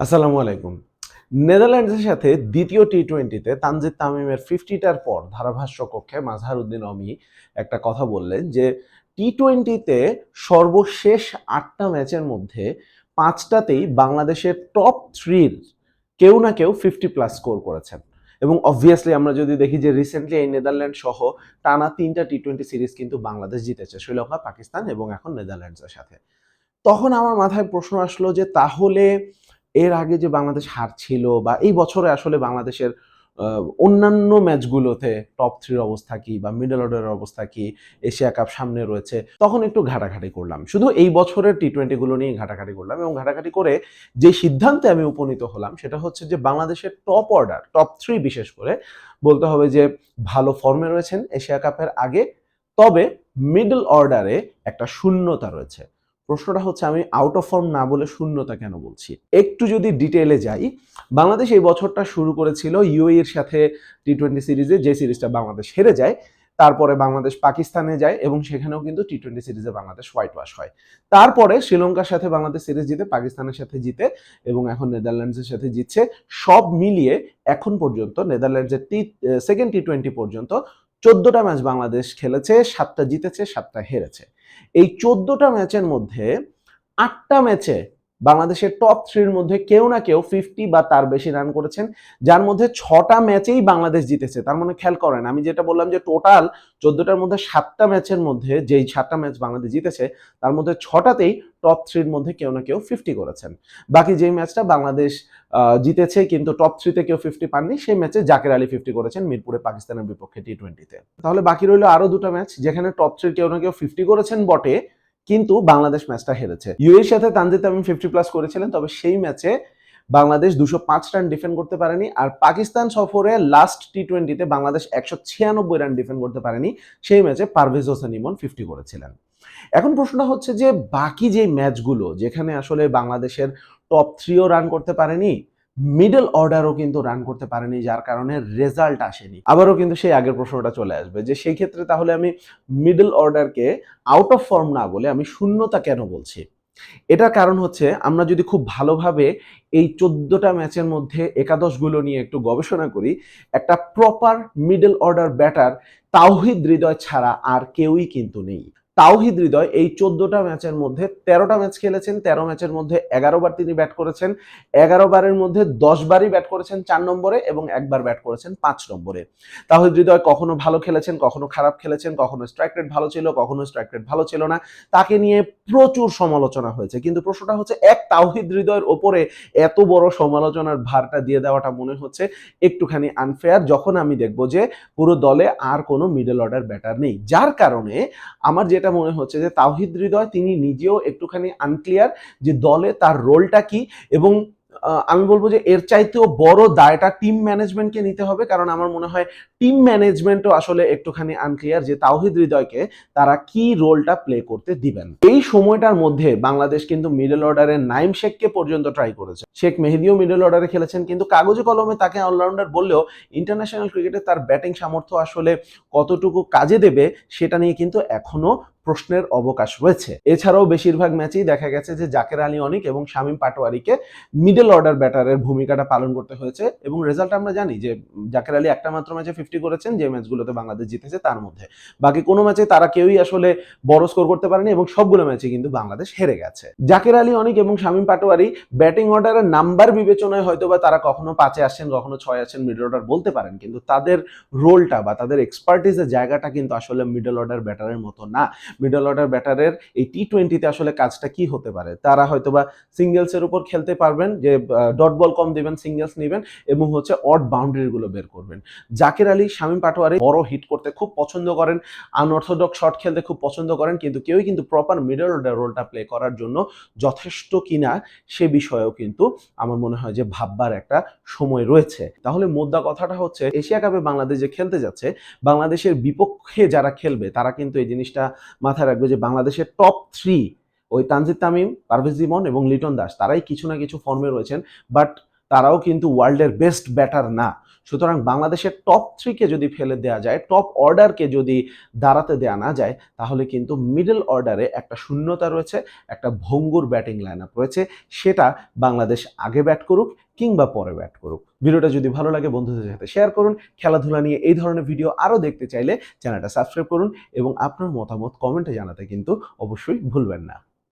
আসসালামু আলাইকুম। নেদারল্যান্ডসের সাথে দ্বিতীয় টি টোয়েন্টিতে তানজিদ তামিমের ফিফটিটার পর ধারাভাষ্য কক্ষে মাজহারউদ্দিন অমি একটা কথা বললেন যে টি টোয়েন্টিতে সর্বশেষ আটটা ম্যাচের মধ্যে পাঁচটাতেই বাংলাদেশের টপ থ্রির কেউ না কেউ ফিফটি প্লাস স্কোর করেছেন। এবং অবভিয়াসলি আমরা যদি দেখি যে রিসেন্টলি এই নেদারল্যান্ড সহ টানা তিনটা টি টোয়েন্টি সিরিজ কিন্তু বাংলাদেশ জিতেছে, শ্রীলঙ্কা, পাকিস্তান এবং এখন নেদারল্যান্ডসের সাথে। তখন আমার মাথায় প্রশ্ন আসলো যে তাহলে এর আগে যে বাংলাদেশ হারছিল বা এই বছরে আসলে বাংলাদেশের অন্যান্য ম্যাচগুলোতে টপ থ্রির অবস্থা কি বা মিডল অর্ডারের অবস্থা কি, এশিয়া কাপ সামনে রয়েছে, তখন একটু ঘাটাঘাটি করলাম। শুধু এই বছরের টি টোয়েন্টিগুলো নিয়ে ঘাটাঘাটি করলাম এবং ঘাটাঘাটি করে যে সিদ্ধান্তে আমি উপনীত হলাম সেটা হচ্ছে যে বাংলাদেশের টপ অর্ডার টপ থ্রি বিশেষ করে বলতে হবে যে ভালো ফর্মে রয়েছেন এশিয়া কাপের আগে, তবে মিডল অর্ডারে একটা শূন্যতা রয়েছে। প্রশ্নটা হচ্ছে, আমি আউট অফ ফর্ম না বলে শূন্যতা কেন বলছি? একটু যদি ডিটেলে যাই, বাংলাদেশ এই বছরটা শুরু করেছিল ইউএ এর সাথে টি টোয়েন্টি সিরিজে যে সিরিজটা বাংলাদেশ হেরে যায়, তারপরে বাংলাদেশ পাকিস্তানে যায় এবং সেখানেও কিন্তু টি টোয়েন্টি সিরিজে বাংলাদেশ হোয়াইট ওয়াশ হয়। তারপরে শ্রীলঙ্কার সাথে বাংলাদেশ সিরিজ জিতে, পাকিস্তানের সাথে জিতে এবং এখন নেদারল্যান্ডসের সাথে জিতছে, সব মিলিয়ে এখন পর্যন্ত নেদারল্যান্ডসের টি সেকেন্ড টি টোয়েন্টি পর্যন্ত চোদ্দটা ম্যাচ বাংলাদেশ খেলেছে, সাতটা জিতেছে, সাতটা হেরেছে। এই চোদ্দটা ম্যাচের মধ্যে আটটা ম্যাচে বাংলাদেশের টপ থ্রির মধ্যে কেউ না কেউ ফিফটি বা তার বেশি রান করেছেন, যার মধ্যে ছটা ম্যাচেই বাংলাদেশ জিতেছে। তার মানে খেয়াল করেন, আমি যেটা বললাম যে টোটাল চোদ্দটার মধ্যে সাতটা ম্যাচের মধ্যে যেই সাতটা ম্যাচ বাংলাদেশ জিতেছে, তার মধ্যে ছটাতেই টপ থ্রির মধ্যে কেউ না কেউ ফিফটি করেছেন। বাকি যেই ম্যাচটা বাংলাদেশ জিতেছে কিন্তু টপ থ্রিতে কেউ ফিফটি পাননি, সেই ম্যাচে জাকের আলী ফিফটি করেছেন, মিরপুরে পাকিস্তানের বিপক্ষে টি টোয়েন্টিতে তাহলে বাকি রইল আরও দুটো ম্যাচ যেখানে টপ থ্রির কেউ না কেউ ফিফটি করেছেন বটে, কিন্তু বাংলাদেশ ম্যাচটা হেরেছে। ইউএর সাথে তানজিদ তামিম ফিফটি প্লাস করেছিলেন, তবে সেই ম্যাচে বাংলাদেশ দুশো পাঁচ রান ডিফেন্ড করতে পারেনি, আর পাকিস্তান সফরে লাস্ট টি টোয়েন্টিতে বাংলাদেশ একশো ছিয়ানব্বই রান ডিফেন্ড করতে পারেনি, সেই ম্যাচে পারভেজ হোসেন ইমন ফিফটি করেছিলেন। এখন প্রশ্নটা হচ্ছে যে, বাকি যে ম্যাচগুলো, যেখানে আসলে বাংলাদেশের টপ থ্রিও রান করতে পারেনি মিডল অর্ডারও কিন্তু রান করতে পারেনি, যার কারণে রেজাল্ট আসেনি। আবারও কিন্তু সেই আগের প্রশ্নটা চলে আসবে যে, সেই ক্ষেত্রে তাহলে আমি মিডল অর্ডারকে আউট অফ ফর্ম না বলে আমি শূন্যতা কেন বলছি? এটার কারণ হচ্ছে, আমরা যদি খুব ভালোভাবে এই চোদ্দটা ম্যাচের মধ্যে একাদশগুলো নিয়ে একটু গবেষণা করি, একটা proper middle order batter Towhid Hridoy ছাড়া আর কেউই কিন্তু নেই। তাওহিদ হৃদয় এই চোদ্দটা ম্যাচের মধ্যে তেরোটা ম্যাচ খেলেছেন, তেরো ম্যাচের মধ্যে এগারো বার তিনি ব্যাট করেছেন, এগারো বারের মধ্যে দশ বারই ব্যাট করেছেন চার নম্বরে এবং একবার ব্যাট করেছেন পাঁচ নম্বরে। তাহিদ হৃদয় কখনো ভালো খেলেছেন, কখনো খারাপ খেলেছেন, কখনো স্ট্রাইক রেট ভালো ছিল, কখনো স্ট্রাইক রেট ভালো ছিল না। তাকে নিয়ে প্রচুর সমালোচনা হয়েছে। কিন্তু প্রশ্নটা হচ্ছে, এক তাওহিদ হৃদয়ের ওপরে এত বড় সমালোচনার ভারটা দিয়ে দেওয়াটা মনে হচ্ছে একটুখানি আনফেয়ার যখন আমি দেখব যে পুরো দলে আর কোনো মিডল অর্ডার ব্যাটার নেই। যার কারণে আমার যেটা মনে হচ্ছে যে তাওহিদ হৃদয় তিনি নিজেও একটুখানি আনক্লিয়ার যে দলে তার রোলটা কি এবং আমি বলব যে এর চাইতেও বড় দায়টা টিম ম্যানেজমেন্টকে নিতে হবে, কারণ আমার মনে হয় টিম ম্যানেজমেন্টও আসলে একটুখানি আনক্লিয়ার যে তাওহিদ হৃদয়কে তারা কি রোলটা প্লে করতে দিবেন। এই সময়টার মধ্যে বাংলাদেশ কিন্তু মিডল অর্ডারে নাইম শেখকে পর্যন্ত ট্রাই করেছে। শেখ মেহেদিও মিডল অর্ডারে খেলেছেন, কিন্তু কাগজে কলমে তাকে অলরাউন্ডার বললেও ইন্টারন্যাশনাল ক্রিকেটে তার ব্যাটিং সামর্থ্য আসলে কতটুকু কাজে দেবে সেটা নিয়ে কিন্তু এখনও প্রশ্নের অবকাশ রয়েছে। এছাড়াও বেশিরভাগ ম্যাচেই দেখা গেছে যে জাকের আলী অনিক এবং শামীম পাটোয়ারিকে মিডল অর্ডার ব্যাটারের ভূমিকাটা পালন করতে হয়েছে এবং রেজাল্ট আমরা জানি যে জাকের আলী একটা মাত্র ম্যাচে ফিফটি করেছেন যে ম্যাচগুলোতে বাংলাদেশ জিতেছে তার মধ্যে। বাকি কোনো ম্যাচে তারা কেউই আসলে বড় স্কোর করতে পারেনি এবং সবগুলো ম্যাচে কিন্তু বাংলাদেশ হেরে গেছে। জাকের আলী অনিক এবং শামীম পাটোয়ারি ব্যাটিং অর্ডারের নাম্বার বিবেচনায় হয়তো বা তারা কখনো পাঁচে আসছেন কখনো ছয় আসছেন মিডল অর্ডার বলতে পারেন, কিন্তু তাদের রোলটা বা তাদের এক্সপার্টিসের জায়গাটা কিন্তু আসলে মিডল অর্ডার ব্যাটারের মতো না। মিডল অর্ডার ব্যাটারের এই টি টোয়েন্টিতে আসলে কাজটা কি হতে পারে? তারা হয়তোবা সিঙ্গেলসের উপর খেলতে পারবেন, যে ডট বল কম দিবেন সিঙ্গেলস নেবেন এবং হচ্ছে অড বাউন্ডারিগুলো বের করবেন। জাকির আলী, শামীম পাটোয়ারি বড় হিট করতে খুব পছন্দ করেন আনঅর্থোডক্স শট খেলতে খুব পছন্দ করেন, কিন্তু কেউই কিন্তু প্রপার মিডল অর্ডার রোলটা প্লে করার জন্য যথেষ্ট কিনা সে বিষয়েও কিন্তু আমার মনে হয় যে ভাববার একটা সময় রয়েছে। তাহলে মোদ্দা কথাটা হচ্ছে, এশিয়া কাপে বাংলাদেশ যে খেলতে যাচ্ছে, বাংলাদেশের বিপক্ষে যারা খেলবে, তারা কিন্তু এই জিনিসটা মাথায় রাখবে যে বাংলাদেশের টপ থ্রি ওই তানজিদ তামিম, পারভেজ ইমন এবং লিটন দাস, তারাই কিছু না কিছু ফর্মে রয়েছেন বাট তারাও কিন্তু ওয়ার্ল্ডের বেস্ট ব্যাটার না। সুতরাং বাংলাদেশের টপ থ্রিকে যদি ফেলে দেওয়া যায় টপ অর্ডারকে যদি দাঁড়াতে দেওয়া না যায়, তাহলে কিন্তু মিডল অর্ডারে একটা শূন্যতা রয়েছে, একটা ভঙ্গুর ব্যাটিং লাইন আপ রয়েছে, সেটা বাংলাদেশ আগে ব্যাট করুক কিংবা পরে ব্যাট করুক। ভিডিওটা যদি ভালো লাগে, বন্ধুদের সাথে শেয়ার করুন, খেলাধুলা নিয়ে এই ধরনের ভিডিও আরও দেখতে চাইলে চ্যানেলটা সাবস্ক্রাইব করুন এবং আপনার মতামত কমেন্টে জানাতে কিন্তু অবশ্যই ভুলবেন না।